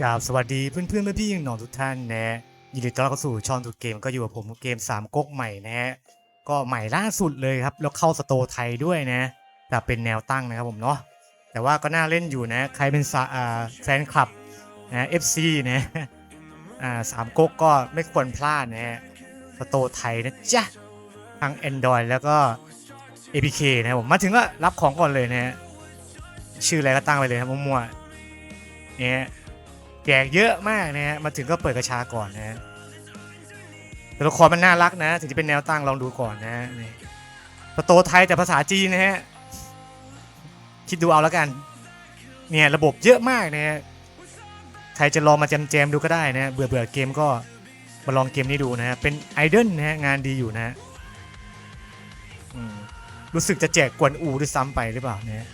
กราบสวัสดีเพื่อนเพื่อนๆพี่ๆน้องทุกท่านนะ ยินดีต้อนรับเข้าสู่ช่องทุกเกมก็อยู่กับผมเกมสามก๊กใหม่นะฮะก็ใหม่ล่าสุดเลยครับ แล้วเข้าสโตไทยด้วยนะแต่เป็นแนวตั้งนะครับผมเนาะแต่ว่าก็น่าเล่นอยู่นะ ใครเป็นแฟนคลับนะ FC นะอ่าสามก๊กก็ไม่ควรพลาดนะฮะสโตไทยนะจ๊ะทาง Android แล้วก็ APK นะครับผมมาถึงก็รับของก่อนเลยนะฮะชื่ออะไรก็ตั้งไปเลยครับมั่วๆเนี่ย จกเยอะมากนะฮะมาถึงก็เปิดกระชาก่อนนะฮะตัวละครมันน่ารักนะ ถึงจะเป็นแนวตั้งลองดูก่อนนะนี่ประตูไทยแต่ภาษาจีนนะฮะคิดดูเอาแล้วกัน เนี่ยระบบเยอะมากนะฮะใครจะลองมาแจมๆดูก็ได้นะเบื่อเบื่อเกมก็มาลองเกมนี้ดูนะฮะเป็นไอดอลนะฮะงานดีอยู่นะฮะรู้สึกจะแจกกวนอูด้วยซ้ำไปหรือเปล่าเนี่ย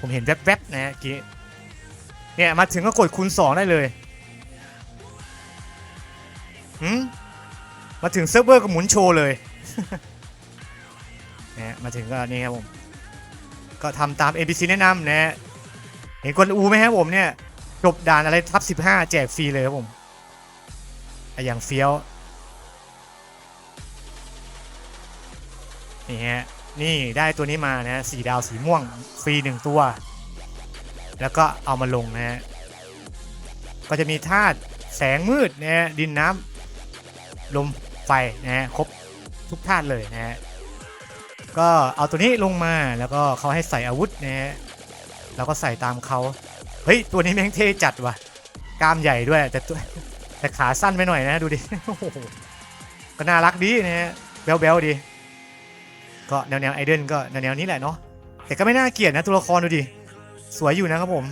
ผมเห็นแวบๆนะฮะเกี้ เนี่ยมาถึงก็กดคูณ2ได้เลยหืมมาถึงเซิร์ฟเวอร์ก็หมุนโชว์เลยเนี่ยมาถึงก็นี่ครับผม ก็ทำตาม NPC แนะนำนะเห็นกวนอูไหมครับผมเนี่ยจบด่านอะไรทับ 15 แจกฟรีเลยครับผมอะอย่างเฟี้ยว นี่ฮะ นี่ได้ตัวนี้มานะสีดาวสีม่วง ฟรีหนึ่งตัว แล้วก็เอามาลงนะฮะก็จะมีธาตุแสงมืดนะฮะดินน้ำลมไฟนะฮะครบทุกธาตุเลยนะฮะก็เอาตัวนี้ลงมาแล้วก็เขาให้ใส่อาวุธนะฮะแล้วก็ใส่ตามเขาเฮ้ยตัวนี้แม่งเท่จัดว่ะกล้ามใหญ่ด้วยแต่ตัวแต่ขาสั้นไปหน่อยนะดูดิโอ้โหก็น่ารักดีนะฮะแบ๊วๆดีก็แนวแนวไอเดอลก็แนวแนวนี้แหละเนาะแต่ก็ไม่น่าเกลียดนะตัวละครดูดิ สวยอยู่นะครับผม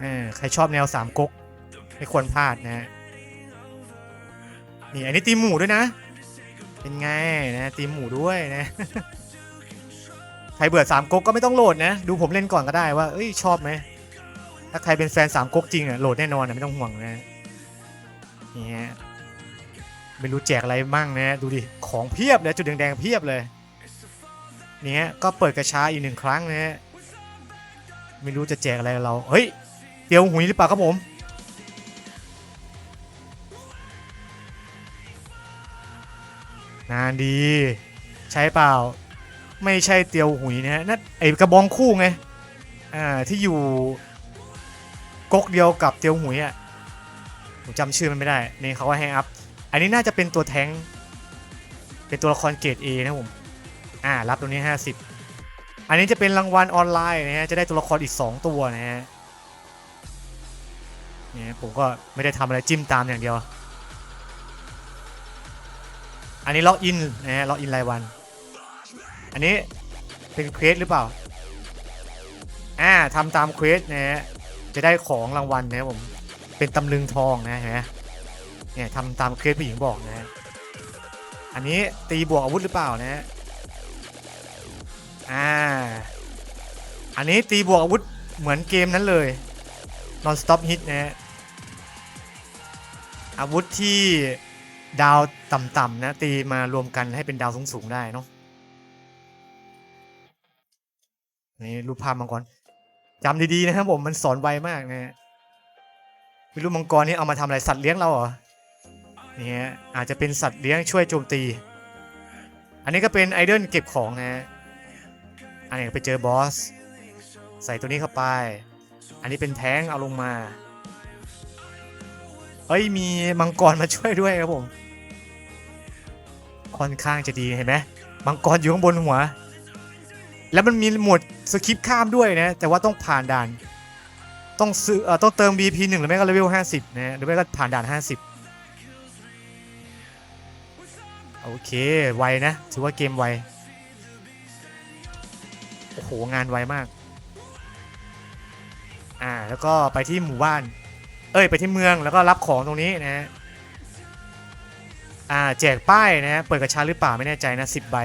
เออใครชอบแนวสามก๊กไม่ควรพลาดนะฮะนี่อันนี้ตีหมูด้วยนะ เป็นไงนะตีหมูด้วยนะใครเบื่อสามก๊กก็ไม่ต้องโหลดนะ ดูผมเล่นก่อนก็ได้ว่าเอ้ยชอบไหมถ้าใครเป็นแฟนสามก๊กจริงอะโหลดแน่นอนนะไม่ต้องห่วงนะนี่ฮะไม่รู้แจกอะไรบ้างนะ ดูดิ ของเพียบเลยจุดแดงๆเพียบเลยนี่ฮะก็เปิดกระช้าอีกหนึ่งครั้งนะฮะ ไม่รู้จะแจกอะไรเราเฮ้ยเตียวหุยหรือเปล่าครับผมงานดี ใช่เปล่า ไม่ใช่เตียวหุยนะฮะนั่นไอกระบองคู่ไงอ่าที่อยู่ก๊กเดียวกับเตียวหุยอะผมจำชื่อมันไม่ได้นี่เขาก็ให้อัพอันนี้น่าจะเป็นตัวแทงเป็นตัวละครเกรด A นะผมอ่ารับตรงนี้ 50 อันนี้จะเป็นรางวัลออนไลน์นะฮะ จะได้ตัวละครอีก 2 ตัวนะฮะ เนี่ยผมก็ไม่ได้ทำอะไรจิ้มตามอย่างเดียว อันนี้ล็อกอินนะฮะ ล็อกอินรายวัน อันนี้เป็นเควสหรือเปล่า อ่าทำตามเควสนะฮะ จะได้ของรางวัลนะครับผม เป็นตำลึงทองนะฮะ เนี่ยทำตามเควสผู้หญิงบอกนะฮะ อันนี้ตีบวกอาวุธหรือเปล่านะฮะ อ่า อันนี้ตีบวกอาวุธเหมือนเกมนั้นเลย non stop hit นะฮะอาวุธที่ดาวต่ำๆนะ ตีมารวมกันให้เป็นดาวสูงๆได้เนาะนี่รูปภาพมังกรจำดีๆนะครับผมมันสอนไวมากนะฮะไม่รู้มังกรนี่เอามาทำอะไรสัตว์เลี้ยงเราเหรอนี่ฮะอาจจะเป็นสัตว์เลี้ยงช่วยโจมตี อันนี้ก็เป็นไอเดนเก็บของนะฮะ อันนี้ไปเจอบอส ใส่ตัวนี้เข้าไป อันนี้เป็นแท้งเอาลงมาเฮ้ยมีมังกรมาช่วยด้วยครับผม ค่อนข้างจะดีเห็นไหมมังกรอยู่ข้างบนหัว แล้วมันมีหมวดสคริปข้ามด้วยนะ แต่ว่าต้องผ่านด่าน ต้องซื้ออต้องเติม BP 1หรือไม่ก็เลเวล50 นะหรือไม่ก็ผ่านด่าน 50โอเค ไวนะ ถือว่าเกมไว โหงานไวมาก อ่าแล้วก็ไปที่หมู่บ้าน เอ้ยไปที่เมืองแล้วก็รับของตรงนี้นะฮะอ่าแจกป้ายนะฮะเปิดกระชาหรือเปล่าไม่แน่ใจนะสิบใบ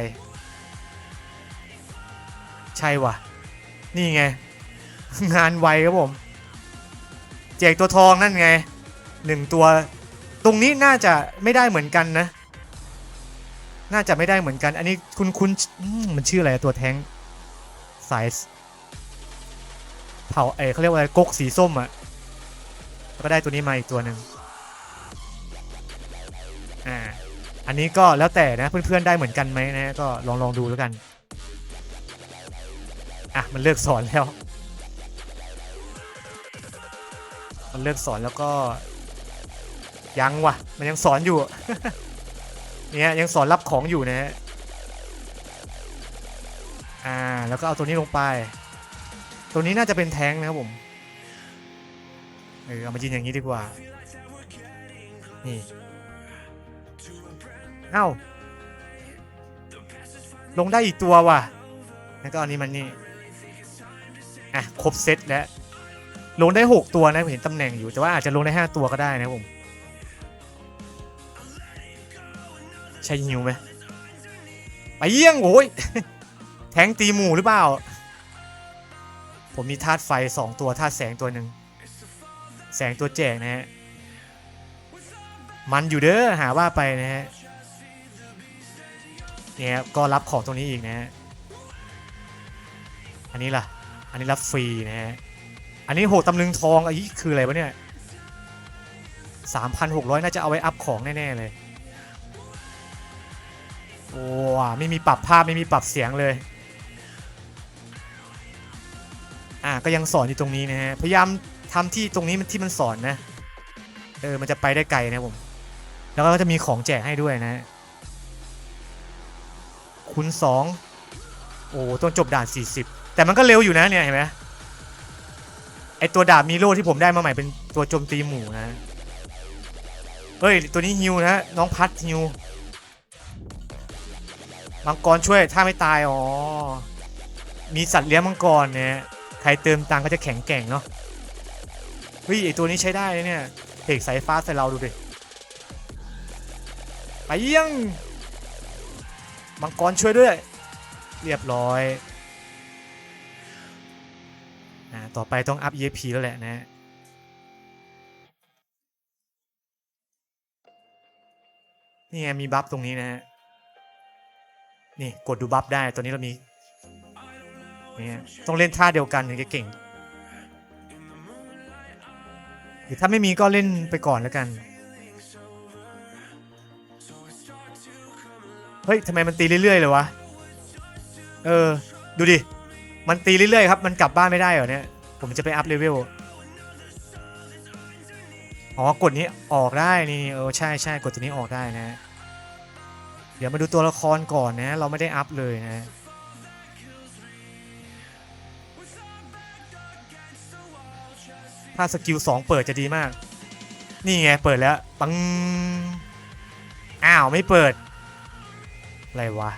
ใช่วะนี่ไง งานไวครับผม แจกตัวทองนั่นไงหนึ่งตัว ตรงนี้น่าจะไม่ได้เหมือนกันนะ น่าจะไม่ได้เหมือนกัน อันนี้คุณคุณมันชื่ออะไรตัวแท้ง สายเผาเอเขาเรียกว่าอะไรก๊กสีส้มอะแล้วก็ได้ตัวนี้มาอีกตัวหนึ่งอ่าอันนี้ก็แล้วแต่นะเพื่อนๆได้เหมือนกันไหมนะก็ลองลองดูแล้วกันอะมันเลิกสอนแล้ว มันเลิกสอนแล้วก็ยังวะมันยังสอนอยู่เนี่ยยังสอนรับของอยู่นะฮะ อ่า แล้วก็เอาตัวนี้ลงไป ตัวนี้น่าจะเป็นแท้งนะครับผม เออ เอามายินอย่างนี้ดีกว่า นี่ เอ้า ลงได้อีกตัวว่ะ แล้วก็อันนี้มันนี่ อะ ครบเซตแล้ว ลงได้ 6 ตัวนะผมเห็นตำแหน่งอยู่ แต่ว่าอาจจะลงได้ 5 ตัวก็ได้นะครับผม ใช่ฮิวไหมไปเยี่ยงโอ้ย งตีหมู่หรือเปล่า ผมมีธาตุไฟ2ตัวธาตุแสงตัวหนึ่งแสงตัวแจกนะฮะ มันอยู่เด้อหาว่าไปนะฮะ เนี่ยก็รับของตรงนี้อีกนะฮะ อันนี้ล่ะ อันนี้รับฟรีนะฮะ อันนี้โหตำลึงทองอันนี้คืออะไรวะเนี่ยสามพันหกร้อยน่าจะเอาไว้อัพของแน่ ๆ เลย โอ้ว่ะไม่มีปรับภาพไม่มีปรับเสียงเลย อะก็ยังสอนอยู่ตรงนี้นะฮะพยายามทำที่ตรงนี้มันที่มันสอนนะเออมันจะไปได้ไกลนะผมแล้วก็จะมีของแจกให้ด้วยนะคูณสองโอ้ต้องจบด่าน 40 แต่มันก็เร็วอยู่นะเนี่ยเห็นไหมไอตัวดาบมีโล่ที่ผมได้มาใหม่เป็นตัวโจมตีหมู่นะเฮ้ยตัวนี้ฮิวนะน้องพัดฮิวมังกรช่วยถ้าไม่ตายอ๋อมีสัตว์เลี้ยงมังกรเนี่ย ใครเติมตังก็จะแข็งแกร่งเนาะเฮ้ยไอตัวนี้ใช้ได้เลยเนี่ยเอกสายฟ้าใส่เราดูดิไปยี่ยงมังกรช่วยด้วย เรียบร้อยอ่าต่อไปต้องอัพ EXP แล้วแหละนะนี่ไงมีบัฟตรงนี้นะฮะนี่กดดูบัฟได้ตัวนี้เรามี นี่ต้องเล่นท่าเดียวกันถึงจะเก่ง หรือถ้าไม่มีก็เล่นไปก่อนแล้วกัน เฮ้ยทำไมมันตีเรื่อยๆเลยวะ เออ ดูดิ มันตีเรื่อยๆครับ มันกลับบ้านไม่ได้เหรอเนี่ย ผมจะไปอัพเลเวล อ๋อกดนี้ออกได้นี่เออใช่ใช่กดตัวนี้ออกได้นะ เดี๋ยวมาดูตัวละครก่อนนะ เราไม่ได้อัพเลยนะ ถ้าสกิล2เปิดจะดีมาก นี่ไงเปิดแล้วปังอ้าวไม่เปิด อะไรวะ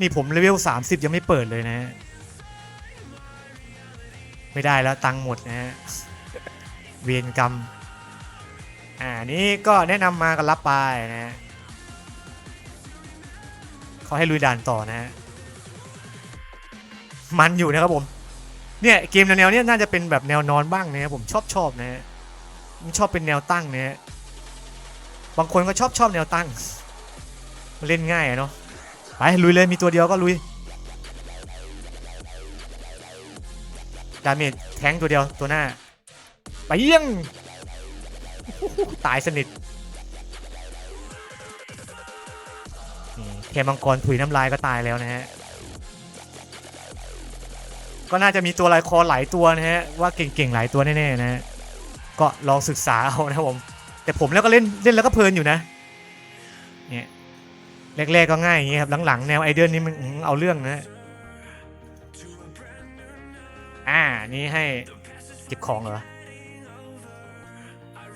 นี่ผมเลเวล30ยังไม่เปิดเลยนะ ไม่ได้แล้วตังหมดนะฮะ เวียนกรรม อ่านี่ก็แนะนำมากันรับไปนะฮะเขาให้ลุยด่านต่อนะฮะ มันอยู่นะครับผม เนี่ยเกมแนวๆเนี้ยน่าจะเป็นแบบแนวนอนบ้างนะผมชอบชอบนะฮะมันชอบเป็นแนวตั้งนะฮะบางคนก็ชอบชอบแนวตั้งมันเล่นง่ายเนาะไปลุยเลยมีตัวเดียวก็ลุยดาเมจแทงตัวเดียวตัวหน้า ไปเยี่ยงตายสนิทนี่เทมังกรถุยน้ำลายก็ตายแล้วนะฮะ ก็น่าจะมีตัวลายคอหลายตัวนะฮะว่าเก่งๆหลายตัวแน่ๆนะฮะก็ลองศึกษาเอานะผมแต่ผมแล้วก็เล่นเล่นแล้วก็เพลินอยู่นะเนี่ยแรกๆก็ง่ายอย่างเงี้ยครับหลังๆแนวไอเดนนี่มันเอาเรื่องนะอ่านี่ให้เก็บของเหรอ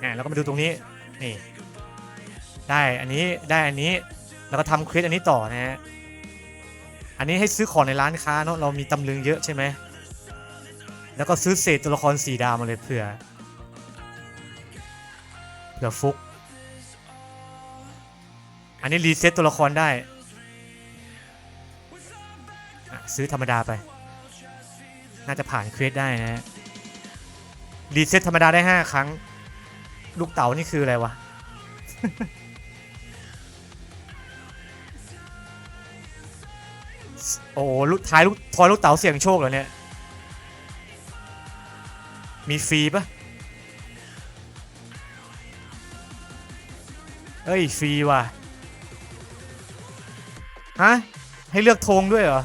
อ่าแล้วก็มาดูตรงนี้นี่ได้อันนี้ได้อันนี้แล้วก็ทำเควสอันนี้ต่อนะฮะอันนี้ให้ซื้อของในร้านค้าเนาะเรามีตำลึงเยอะใช่ไหม แล้วก็ซื้อเศษตัวละครสีดาวมาเลยเผื่อเผื่อฟุก อันนี้รีเซ็ตตัวละครได้ ซื้อธรรมดาไป น่าจะผ่านเควสได้นะฮะรีเซ็ตธรรมดาได้ 5 ครั้ง ลูกเต๋านี่คืออะไรวะโอ้ลูกท้ายลูกทอยลูกเต๋าเสี่ยงโชคเหรอเนี่ย มีฟรีปะเอ้ยฟรีว่ะ ฮะ ให้เลือกธงด้วยเหรอ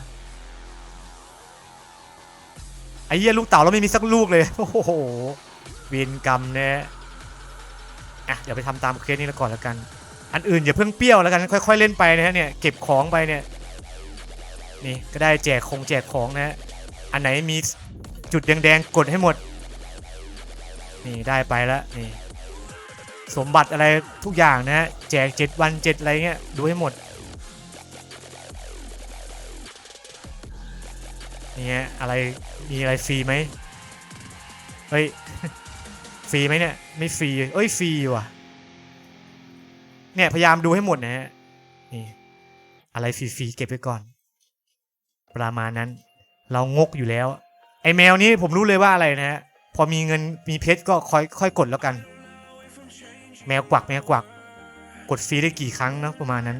ไอ้เหี้ยลูกเต่าเราไม่มีสักลูกเลย โอ้โหเวียนกรรมเนี่ยอะเดี๋ยวไปทำตามเคสนี้แล้วก่อนแล้วกัน อันอื่นอย่าเพิ่งเปรี้ยวแล้วกัน ค่อย ๆ เล่นไปนะฮะเนี่ยเก็บของไปเนี่ย นี่ก็ได้แจกคงแจกของนะฮะ อันไหนมีจุดแดงๆกดให้หมด นี่ได้ไปแล้วนี่สมบัติอะไรทุกอย่างนะฮะแจกเจ็ดวันเจ็ดอะไรเงี้ยดูให้หมดนี่อะไรมีอะไรฟรีไหมเฮ้ยฟรีไหมเนี่ยไม่ฟรีเอ้ยฟรีว่ะเนี่ยพยายามดูให้หมดนะฮะนี่อะไรฟรีๆเก็บไว้ก่อน ประมาณนั้น เรางกอยู่แล้ว ไอแมวนี้ผมรู้เลยว่าอะไรนะฮะ อมีเงินมีเพชรก็ค่อยค่อยกดแล้วกัน แมวกวักแมวกวัก กดฟรีได้กี่ครั้งนะประมาณนั้น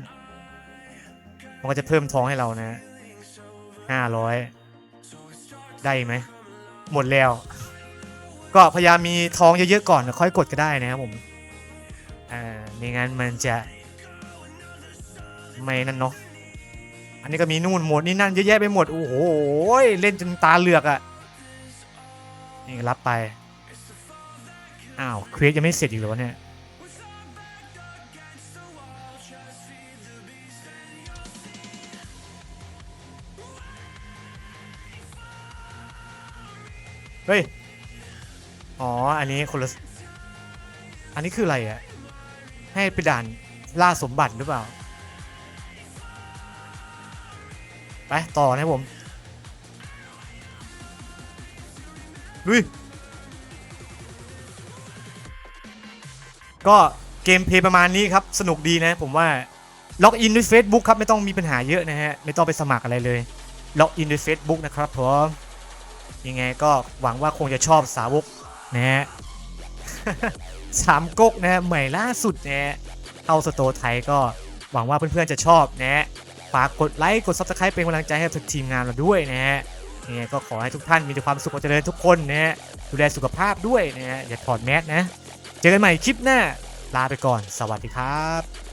มันก็จะเพิ่มทองให้เรานะห้าร้อยได้ไหมหมดแล้ว ก็พยายามมีทองเยอะๆก่อนแล้วค่อยกดก็ได้นะครับผมอ่าไม่งั้นมันจะไม่นั่นเนาะอันนี้ก็มีนู่นหมดนี่นั่นเยอะแยะไปหมดโอ้โหเล่นจนตาเหลือกอะ่ะ นี่รับไป อ้าวเควสยังไม่เสร็จอีกเหรอวะเนี่ยเฮ้ย อ๋อ อันนี้คนละอันนี้คืออะไรอะ่ะให้ไปด่านล่าสมบัติหรือเปล่า ไป ต่อนะผม ลุย ก็เกมเพลย์ประมาณนี้ครับ สนุกดีนะผมว่า ล็อกอินด้วย Facebook ครับ ไม่ต้องมีปัญหาเยอะนะฮะ ไม่ต้องไปสมัครอะไรเลย ล็อกอินด้วย Facebook นะครับผมยังไงก็หวังว่าคงจะชอบสาวกนะฮะสามก๊กนะฮะใหม่ล่าสุดนะฮะเข้าสโตไทยก็หวังว่าเพื่อนๆจะชอบนะฮะฝากกดไลค์ กด Subscribe เป็นกำลังใจให้ทีมงานเราด้วยนะฮะ ยังไงก็ขอให้ทุกท่านมีแต่ความสุขความเจริญทุกคนนะฮะดูแลสุขภาพด้วยนะฮะอย่าถอดแมสนะ เจอกันใหม่คลิปหน้าลาไปก่อน สวัสดีครับ